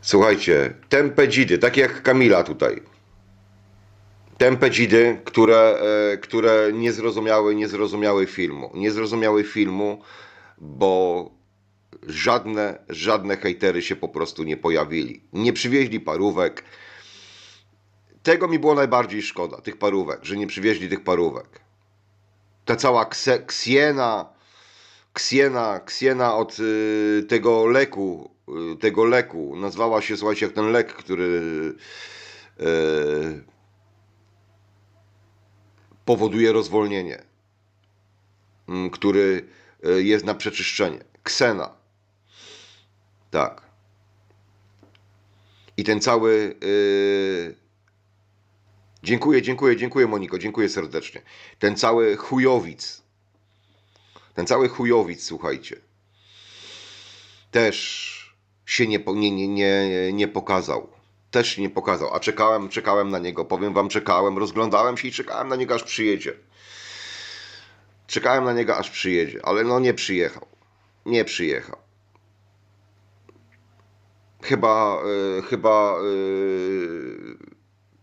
Słuchajcie, tempe dzidy, takie jak Kamila tutaj. Tempe dzidy, które, e, które nie zrozumiały, nie zrozumiały filmu. Nie zrozumiały filmu, bo żadne, żadne hejtery się po prostu nie pojawili. Nie przywieźli parówek. Tego mi było najbardziej szkoda, tych parówek, że nie przywieźli tych parówek. Ta cała ksiena, ksiena, ksiena od y, tego leku, tego leku, nazwała się, słuchajcie, jak ten lek, który y, powoduje rozwolnienie, mm, który y, jest na przeczyszczenie. Ksena. Tak. I ten cały. y, Dziękuję, dziękuję, dziękuję Moniko, dziękuję serdecznie. Ten cały chujowic. Ten cały chujowic, słuchajcie. Też się nie, nie, nie, nie, nie pokazał. Też się nie pokazał. A czekałem, czekałem na niego. Powiem wam, czekałem, rozglądałem się i czekałem na niego, aż przyjedzie. Czekałem na niego, aż przyjedzie, ale no nie przyjechał. Nie przyjechał. Chyba, e, chyba e,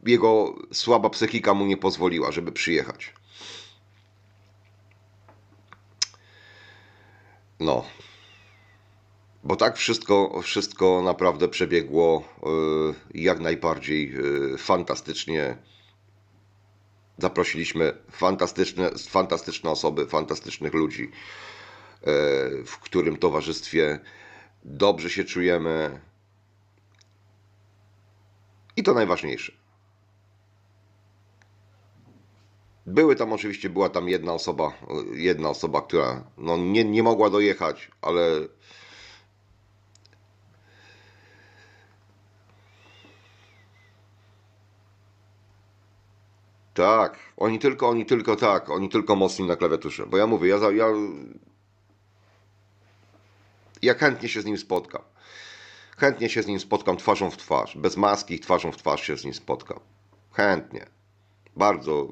jego słaba psychika mu nie pozwoliła, żeby przyjechać. No. Bo tak wszystko, wszystko naprawdę przebiegło e, jak najbardziej e, fantastycznie. Zaprosiliśmy fantastyczne, fantastyczne osoby, fantastycznych ludzi, e, w którym towarzystwie dobrze się czujemy. I to najważniejsze. Były tam oczywiście, była tam jedna osoba, jedna osoba, która no, nie, nie mogła dojechać, ale tak, oni tylko, oni tylko tak, oni tylko mocni na klawiaturze. Bo ja mówię, ja, ja, ja chętnie się z nim spotkam. Chętnie się z nim spotkam twarzą w twarz, bez maski, twarzą w twarz się z nim spotkam. Chętnie. Bardzo.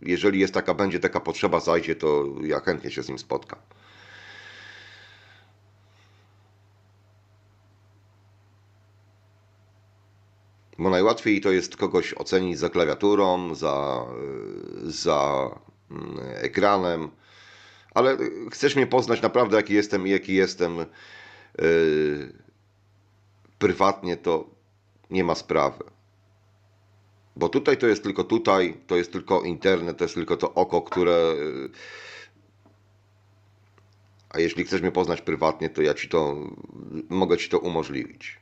Jeżeli jest taka, będzie taka potrzeba, zajdzie, to ja chętnie się z nim spotkam. Bo najłatwiej to jest kogoś ocenić za klawiaturą, za, za mm, ekranem, ale chcesz mnie poznać naprawdę, jaki jestem i jaki jestem yy, prywatnie, to nie ma sprawy. Bo tutaj to jest tylko tutaj, to jest tylko internet, to jest tylko to oko, które. yy, A jeśli chcesz mnie poznać prywatnie, to ja ci to mogę ci to umożliwić.